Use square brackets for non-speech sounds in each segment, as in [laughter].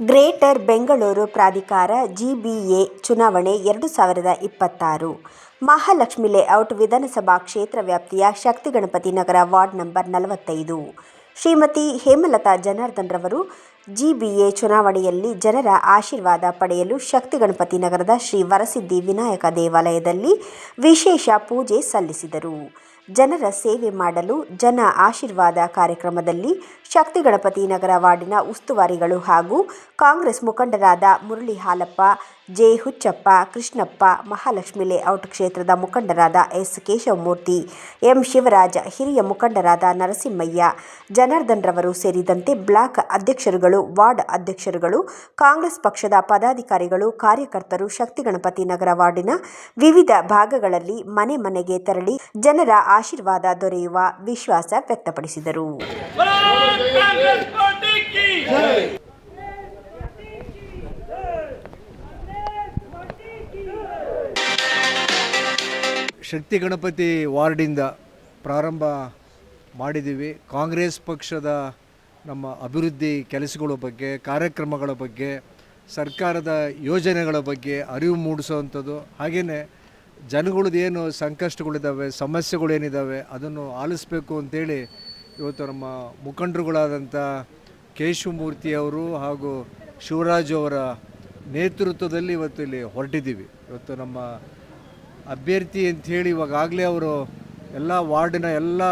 Greater Bengaluru ಪ್ರಾಧಿಕಾರ GBA ಚುನಾವಣೆ ಎರಡು ಸಾವಿರದ ಇಪ್ಪತ್ತಾರು. ಮಹಾಲಕ್ಷ್ಮಿ ಲೇಔಟ್ ವಿಧಾನಸಭಾ ಕ್ಷೇತ್ರ ವ್ಯಾಪ್ತಿಯ ಶಕ್ತಿ ಗಣಪತಿ ನಗರ ವಾರ್ಡ್ ನಂಬರ್ ನಲವತ್ತೈದು. ಶ್ರೀಮತಿ ಹೇಮಲತಾ ಜನಾರ್ದನ್ ರವರು ಜಿಬಿಎ ಚುನಾವಣೆಯಲ್ಲಿ ಜನರ ಆಶೀರ್ವಾದ ಪಡೆಯಲು ಶಕ್ತಿ ಗಣಪತಿ ನಗರದ ಶ್ರೀ ವರಸಿದ್ಧಿ ವಿನಾಯಕ ದೇವಾಲಯದಲ್ಲಿ ವಿಶೇಷ ಪೂಜೆ ಸಲ್ಲಿಸಿದರು. ಜನರ ಸೇವೆ ಮಾಡಲು ಜನ ಆಶೀರ್ವಾದ ಕಾರ್ಯಕ್ರಮದಲ್ಲಿ ಶಕ್ತಿ ಗಣಪತಿ ನಗರ ವಾರ್ಡಿನ ಉಸ್ತುವಾರಿಗಳು ಹಾಗೂ ಕಾಂಗ್ರೆಸ್ ಮುಖಂಡರಾದ ಮುರಳಿ ಹಾಲಪ್ಪ ಜೆ ಹುಚ್ಚಪ್ಪ, ಕೃಷ್ಣಪ್ಪ, ಮಹಾಲಕ್ಷ್ಮಿ ಲೇಔಟ್ ಕ್ಷೇತ್ರದ ಮುಖಂಡರಾದ ಎಸ್ ಕೇಶವಮೂರ್ತಿ, ಎಂ ಶಿವರಾಜ, ಹಿರಿಯ ಮುಖಂಡರಾದ ನರಸಿಂಹಯ್ಯ, ಜನಾರ್ದನ್ ರವರು ಸೇರಿದಂತೆ ಬ್ಲಾಕ್ ಅಧ್ಯಕ್ಷರುಗಳು, ವಾರ್ಡ್ ಅಧ್ಯಕ್ಷರುಗಳು, ಕಾಂಗ್ರೆಸ್ ಪಕ್ಷದ ಪದಾಧಿಕಾರಿಗಳು, ಕಾರ್ಯಕರ್ತರು, ಶಕ್ತಿ ಗಣಪತಿ ನಗರ ವಾರ್ಡಿನ ವಿವಿಧ ಭಾಗಗಳಲ್ಲಿ ಮನೆ ಮನೆಗೆ ತೆರಳಿ ಜನರ ಆಶೀರ್ವಾದ ದೊರೆಯುವ ವಿಶ್ವಾಸ ವ್ಯಕ್ತಪಡಿಸಿದರು. ಶಕ್ತಿ ಗಣಪತಿ ವಾರ್ಡಿಂದ ಪ್ರಾರಂಭ ಮಾಡಿದ್ದೀವಿ. ಕಾಂಗ್ರೆಸ್ ಪಕ್ಷದ ನಮ್ಮ ಅಭಿವೃದ್ಧಿ ಕೆಲಸಗಳ ಬಗ್ಗೆ ಕಾರ್ಯಕ್ರಮಗಳ ಬಗ್ಗೆ ಸರ್ಕಾರದ ಯೋಜನೆಗಳ ಬಗ್ಗೆ ಅರಿವು ಮೂಡಿಸೋವಂಥದ್ದು. ಹಾಗೆಯೇ ಜನಗಳದ್ದು ಏನು ಸಂಕಷ್ಟಗಳಿದ್ದಾವೆ ಸಮಸ್ಯೆಗಳೇನಿದ್ದಾವೆ ಅದನ್ನು ಆಲಿಸ್ಬೇಕು ಅಂತೇಳಿ ಇವತ್ತು ನಮ್ಮ ಮುಖಂಡರುಗಳಾದಂಥ ಕೇಶವಮೂರ್ತಿಯವರು ಹಾಗೂ ಶಿವರಾಜ್ ಅವರ ನೇತೃತ್ವದಲ್ಲಿ ಇವತ್ತು ಇಲ್ಲಿ ಹೊರಟಿದ್ದೀವಿ. ಇವತ್ತು ನಮ್ಮ ಅಭ್ಯರ್ಥಿ ಅಂಥೇಳಿ ಇವಾಗಲೇ ಅವರು ಎಲ್ಲ ವಾರ್ಡಿನ ಎಲ್ಲ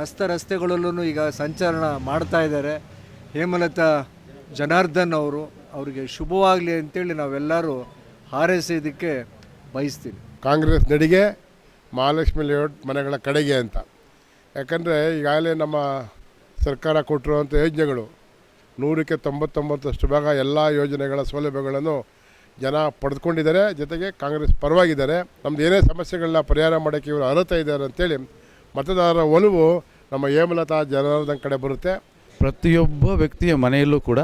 ರಸ್ತೆ ರಸ್ತೆಗಳಲ್ಲೂ ಈಗ ಸಂಚಲನ ಮಾಡ್ತಾ ಇದ್ದಾರೆ. ಹೇಮಲತಾ ಜನಾರ್ದನ್ ಅವರು ಅವರಿಗೆ ಶುಭವಾಗಲಿ ಅಂತೇಳಿ ನಾವೆಲ್ಲರೂ ಹಾರೈಸೋದಕ್ಕೆ ಬಯಸ್ತೀವಿ ಕಾಂಗ್ರೆಸ್ ನಡಿಗೆ, ಮಹಾಲಕ್ಷ್ಮಿ ಲೇಔಟ್ ಮನೆಗಳ ಕಡೆಗೆ ಅಂತ. ಯಾಕಂದರೆ ಈಗಾಗಲೇ ನಮ್ಮ ಸರ್ಕಾರ ಕೊಟ್ಟಿರುವಂಥ ಯೋಜನೆಗಳು, ನೂರಕ್ಕೆ ತೊಂಬತ್ತೊಂಬತ್ತಷ್ಟು ಭಾಗ ಎಲ್ಲ ಯೋಜನೆಗಳ ಸೌಲಭ್ಯಗಳನ್ನು ಜನ ಪಡೆದುಕೊಂಡಿದ್ದಾರೆ. ಜೊತೆಗೆ ಕಾಂಗ್ರೆಸ್ ಪರವಾಗಿದ್ದಾರೆ. ನಮ್ದು ಏನೇ ಸಮಸ್ಯೆಗಳನ್ನ ಪರಿಹಾರ ಮಾಡೋಕ್ಕೆ ಇವರು ಅರ್ಹತೆ ಇದ್ದಾರೆ ಅಂತೇಳಿ ಮತದಾರರ ಒಲವು ನಮ್ಮ ಹೇಮಲತಾ ಜನಾರ್ದನ್ ಕಡೆ ಬರುತ್ತೆ. ಪ್ರತಿಯೊಬ್ಬ ವ್ಯಕ್ತಿಯ ಮನೆಯಲ್ಲೂ ಕೂಡ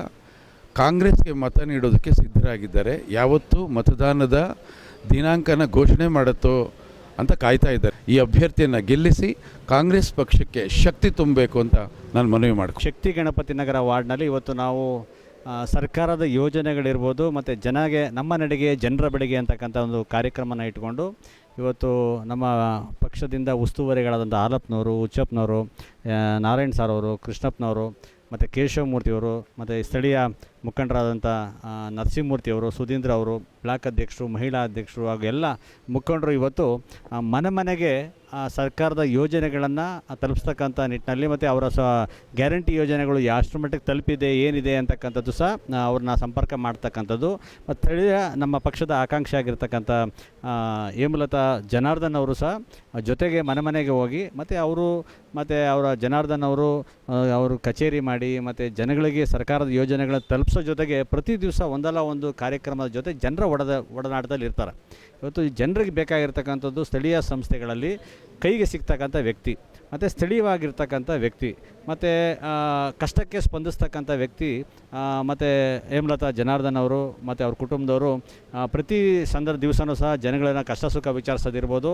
ಕಾಂಗ್ರೆಸ್ಗೆ ಮತ ನೀಡೋದಕ್ಕೆ ಸಿದ್ಧರಾಗಿದ್ದಾರೆ. ಯಾವತ್ತೂ ಮತದಾನದ ದಿನಾಂಕನ ಘೋಷಣೆ ಮಾಡುತ್ತೋ ಅಂತ ಕಾಯ್ತಾ ಇದ್ದಾರೆ. ಈ ಅಭ್ಯರ್ಥಿಯನ್ನು ಗೆಲ್ಲಿಸಿ ಕಾಂಗ್ರೆಸ್ ಪಕ್ಷಕ್ಕೆ ಶಕ್ತಿ ತುಂಬಬೇಕು ಅಂತ ನಾನು ಮನವಿ ಮಾಡಿ ಶಕ್ತಿ ಗಣಪತಿ ನಗರ ವಾರ್ಡ್ನಲ್ಲಿ ಇವತ್ತು ನಾವು ಸರ್ಕಾರದ ಯೋಜನೆಗಳಿರ್ಬೋದು ಮತ್ತು ಜನಗೆ, ನಮ್ಮ ನಡಿಗೆ, ಜನರ ಬೆಳಿಗ್ಗೆ ಅಂತಕ್ಕಂಥ ಒಂದು ಕಾರ್ಯಕ್ರಮನ ಇಟ್ಕೊಂಡು ಇವತ್ತು ನಮ್ಮ ಪಕ್ಷದಿಂದ ಉಸ್ತುವಾರಿಗಳಾದಂಥ ಆಲಪ್ನವರು ಉಚ್ಚಪ್ಪನವರು ನಾರಾಯಣ್ ಸಾರ್ ಅವರು, ಕೃಷ್ಣಪ್ಪನವರು ಮತ್ತು ಕೇಶವಮೂರ್ತಿಯವರು ಮತ್ತು ಸ್ಥಳೀಯ ಮುಖಂಡರಾದಂಥ ನರಸಿಂಹಮೂರ್ತಿಯವರು ಸುಧೀಂದ್ರ ಅವರು, ಬ್ಲಾಕ್ ಅಧ್ಯಕ್ಷರು, ಮಹಿಳಾ ಅಧ್ಯಕ್ಷರು ಹಾಗೂ ಎಲ್ಲ ಮುಖಂಡರು ಇವತ್ತು ಮನೆ ಮನೆಗೆ ಸರ್ಕಾರದ ಯೋಜನೆಗಳನ್ನು ತಲುಪಿಸ್ತಕ್ಕಂಥ ನಿಟ್ಟಿನಲ್ಲಿ ಮತ್ತು ಅವರ ಸ, ಗ್ಯಾರಂಟಿ ಯೋಜನೆಗಳು ಎಷ್ಟು ಮಟ್ಟಿಗೆ ತಲುಪಿದೆ, ಏನಿದೆ ಅಂತಕ್ಕಂಥದ್ದು ಸಹ ಅವ್ರನ್ನ ಸಂಪರ್ಕ ಮಾಡ್ತಕ್ಕಂಥದ್ದು. ಮತ್ತು ಸ್ಥಳೀಯ ನಮ್ಮ ಪಕ್ಷದ ಆಕಾಂಕ್ಷೆ ಆಗಿರ್ತಕ್ಕಂಥ ಹೇಮಲತಾ ಜನಾರ್ದನ್ ಅವರು ಸಹ, ಜೊತೆಗೆ ಮನೆ ಮನೆಗೆ ಹೋಗಿ ಮತ್ತು ಅವರು, ಮತ್ತು ಅವರ ಜನಾರ್ದನ್ ಅವರು ಅವರು ಕಚೇರಿ ಮಾಡಿ ಮತ್ತು ಜನಗಳಿಗೆ ಸರ್ಕಾರದ ಯೋಜನೆಗಳನ್ನು ತಲುಪಿಸೋ ಜೊತೆಗೆ ಪ್ರತಿ ದಿವಸ ಒಂದಲ್ಲ ಒಂದು ಕಾರ್ಯಕ್ರಮದ ಜೊತೆ ಜನರ ಒಡದ, ಒಡನಾಟದಲ್ಲಿ ಇರ್ತಾರೆ. ಇವತ್ತು ಜನರಿಗೆ ಬೇಕಾಗಿರ್ತಕ್ಕಂಥದ್ದು ಸ್ಥಳೀಯ ಸಂಸ್ಥೆಗಳಲ್ಲಿ ಕೈಗೆ ಸಿಗ್ತಕ್ಕಂಥ ವ್ಯಕ್ತಿ. ಮತ್ತು ಸ್ಥಳೀಯವಾಗಿರ್ತಕ್ಕಂಥ ವ್ಯಕ್ತಿ, ಮತ್ತು ಕಷ್ಟಕ್ಕೆ ಸ್ಪಂದಿಸ್ತಕ್ಕಂಥ ವ್ಯಕ್ತಿ ಮತ್ತು ಹೇಮಲತಾ ಜನಾರ್ದನ್ ಅವರು, ಮತ್ತು ಅವ್ರ ಕುಟುಂಬದವರು ಪ್ರತಿ ಸಂದರ್ಭ ದಿವಸನೂ ಸಹ ಜನಗಳನ್ನ ಕಷ್ಟ ಸುಖ ವಿಚಾರಿಸೋದಿರ್ಬೋದು.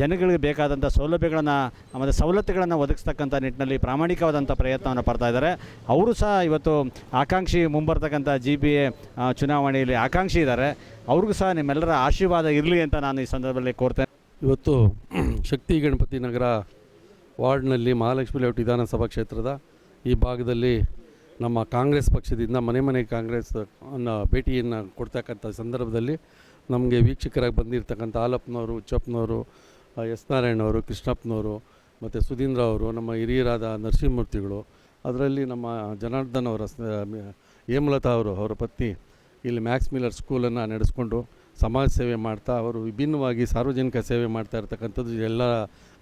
ಜನಗಳಿಗೆ ಬೇಕಾದಂಥ ಸೌಲಭ್ಯಗಳನ್ನು, ಮತ್ತು ಸವಲತ್ತುಗಳನ್ನು ಒದಗಿಸ್ತಕ್ಕಂಥ ನಿಟ್ಟಿನಲ್ಲಿ ಪ್ರಾಮಾಣಿಕವಾದಂಥ ಪ್ರಯತ್ನವನ್ನು ಪಡ್ತಾ ಇದ್ದಾರೆ. ಅವರು ಸಹ ಇವತ್ತು ಆಕಾಂಕ್ಷಿ ಮುಂಬರ್ತಕ್ಕಂಥ ಜಿ ಬಿ ಎ ಚುನಾವಣೆಯಲ್ಲಿ ಆಕಾಂಕ್ಷಿ ಇದ್ದಾರೆ. ಅವ್ರಿಗೂ ಸಹ ನಿಮ್ಮೆಲ್ಲರ ಆಶೀರ್ವಾದ ಇರಲಿ ಅಂತ ನಾನು ಈ ಸಂದರ್ಭದಲ್ಲಿ ಕೋರ್ತೇನೆ. ಇವತ್ತು ಶಕ್ತಿ ಗಣಪತಿ ನಗರ ವಾರ್ಡ್ನಲ್ಲಿ ಮಹಾಲಕ್ಷ್ಮಿ ಲೇಔಟ್ ವಿಧಾನಸಭಾ ಕ್ಷೇತ್ರದ ಈ ಭಾಗದಲ್ಲಿ ನಮ್ಮ ಕಾಂಗ್ರೆಸ್ ಪಕ್ಷದಿಂದ ಮನೆ ಮನೆ ಕಾಂಗ್ರೆಸ್ ಅನ್ನ ಭೇಟಿಯನ್ನು ಕೊಡ್ತಕ್ಕಂಥ ಸಂದರ್ಭದಲ್ಲಿ ನಮಗೆ ವೀಕ್ಷಕರಾಗಿ ಬಂದಿರತಕ್ಕಂಥ ಹಾಲಪ್ಪನವರು ಉಚ್ಚಪ್ಪನವರು ಎಸ್ ನಾರಾಯಣವರು ಕೃಷ್ಣಪ್ಪನವರು ಮತ್ತು ಸುಧೀಂದ್ರ ಅವರು, ನಮ್ಮ ಹಿರಿಯರಾದ ನರಸಿಂಹಮೂರ್ತಿಗಳು, ಅದರಲ್ಲಿ ನಮ್ಮ ಜನಾರ್ದನ್ ಅವರ ಹೇಮಲತಾ ಅವರು, ಅವರ ಪತ್ನಿ, ಇಲ್ಲಿ ಮ್ಯಾಕ್ಸ್ ಮಿಲ್ಲರ್ ಸ್ಕೂಲನ್ನು ನಡೆಸ್ಕೊಂಡು ಸಮಾಜ ಸೇವೆ ಮಾಡ್ತಾ ಅವರು ವಿಭಿನ್ನವಾಗಿ ಸಾರ್ವಜನಿಕ ಸೇವೆ ಮಾಡ್ತಾ ಇರ್ತಕ್ಕಂಥದ್ದು ಎಲ್ಲ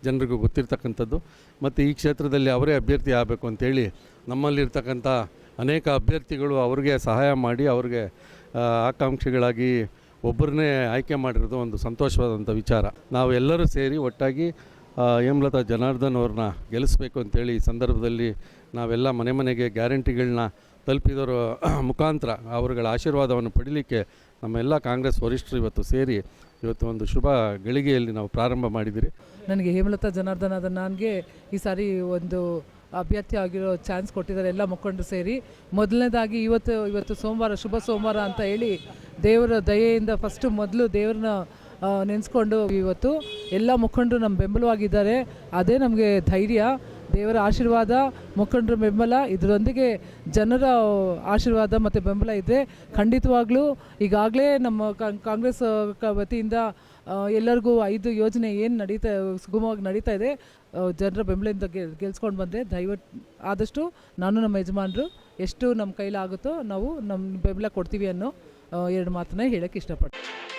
ಜನರಿಗೂ ಗೊತ್ತಿರ್ತಕ್ಕಂಥದ್ದು. ಮತ್ತು ಈ ಕ್ಷೇತ್ರದಲ್ಲಿ ಅವರೇ ಅಭ್ಯರ್ಥಿ ಆಗಬೇಕು ಅಂತೇಳಿ ನಮ್ಮಲ್ಲಿರ್ತಕ್ಕಂಥ ಅನೇಕ ಅಭ್ಯರ್ಥಿಗಳು ಅವ್ರಿಗೆ ಸಹಾಯ ಮಾಡಿ ಅವ್ರಿಗೆ ಆಕಾಂಕ್ಷಿಗಳಾಗಿ ಒಬ್ಬರನ್ನೇ ಆಯ್ಕೆ ಮಾಡಿರೋದು ಒಂದು ಸಂತೋಷವಾದಂಥ ವಿಚಾರ. ನಾವು ಎಲ್ಲರೂ ಸೇರಿ ಒಟ್ಟಾಗಿ ಹೇಮಲತಾ ಜನಾರ್ದನ್ ಅವ್ರನ್ನ ಗೆಲ್ಲಿಸ್ಬೇಕು ಅಂತೇಳಿ ಈ ಸಂದರ್ಭದಲ್ಲಿ ನಾವೆಲ್ಲ ಮನೆ ಮನೆಗೆ ಗ್ಯಾರಂಟಿಗಳನ್ನ ತಲುಪಿದವರ [clears throat] ಮುಖಾಂತರ ಅವರುಗಳ ಆಶೀರ್ವಾದವನ್ನು ಪಡೀಲಿಕ್ಕೆ ನಮ್ಮೆಲ್ಲ ಕಾಂಗ್ರೆಸ್ ವರಿಷ್ಠರು ಇವತ್ತು ಸೇರಿ ಇವತ್ತು ಒಂದು ಶುಭ ಗಳಿಗೆಯಲ್ಲಿ ನಾವು ಪ್ರಾರಂಭ ಮಾಡಿದಿರಿ ನನಗೆ ಹೇಮಲತಾ ಜನಾರ್ದನ್ ಅದ ನನಗೆ ಈ ಸಾರಿ ಒಂದು ಅಭ್ಯರ್ಥಿ ಆಗಿರೋ ಚಾನ್ಸ್ ಕೊಟ್ಟಿದ್ದಾರೆ ಎಲ್ಲ ಮುಖಂಡರು ಸೇರಿ. ಮೊದಲನೇದಾಗಿ ಇವತ್ತು ಇವತ್ತು ಸೋಮವಾರ, ಶುಭ ಸೋಮವಾರ ಅಂತ ಹೇಳಿ ದೇವರ ದಯೆಯಿಂದ ಫಸ್ಟು ಮೊದಲು ದೇವ್ರನ್ನ ನೆನೆಸ್ಕೊಂಡು ಇವತ್ತು ಎಲ್ಲ ಮುಖಂಡರು ನಮ್ಮ ಬೆಂಬಲವಾಗಿದ್ದಾರೆ. ಅದೇ ನಮಗೆ ಧೈರ್ಯ, ದೇವರ ಆಶೀರ್ವಾದ, ಮುಖಂಡರ ಬೆಂಬಲ, ಇದರೊಂದಿಗೆ ಜನರ ಆಶೀರ್ವಾದ ಮತ್ತು ಬೆಂಬಲ ಇದೆ ಖಂಡಿತವಾಗ್ಲೂ ಈಗಾಗಲೇ ನಮ್ಮ ಕಾಂಗ್ರೆಸ್ ವತಿಯಿಂದ ಎಲ್ಲರಿಗೂ ಐದು ಯೋಜನೆ ಏನು ನಡೀತಾ, ಸುಗಮವಾಗಿ ನಡೀತಾ ಇದೆ ಜನರ ಬೆಂಬಲದಿಂದ ಗೆಲ್ ಗೆಲ್ಸ್ಕೊಂಡು ಬಂದೆ ದಯವಿಟ್ಟು ಆದಷ್ಟು ನಾನು ನಮ್ಮ ಯಜಮಾನರು ಎಷ್ಟು ನಮ್ಮ ಕೈಲಾಗುತ್ತೋ ನಾವು ನಮ್ಮ ಬೆಂಬಲ ಕೊಡ್ತೀವಿ ಅನ್ನೋ ಎರಡು ಮಾತನ್ನ ಹೇಳೋಕ್ಕೆ ಇಷ್ಟಪಡ್ತೀನಿ.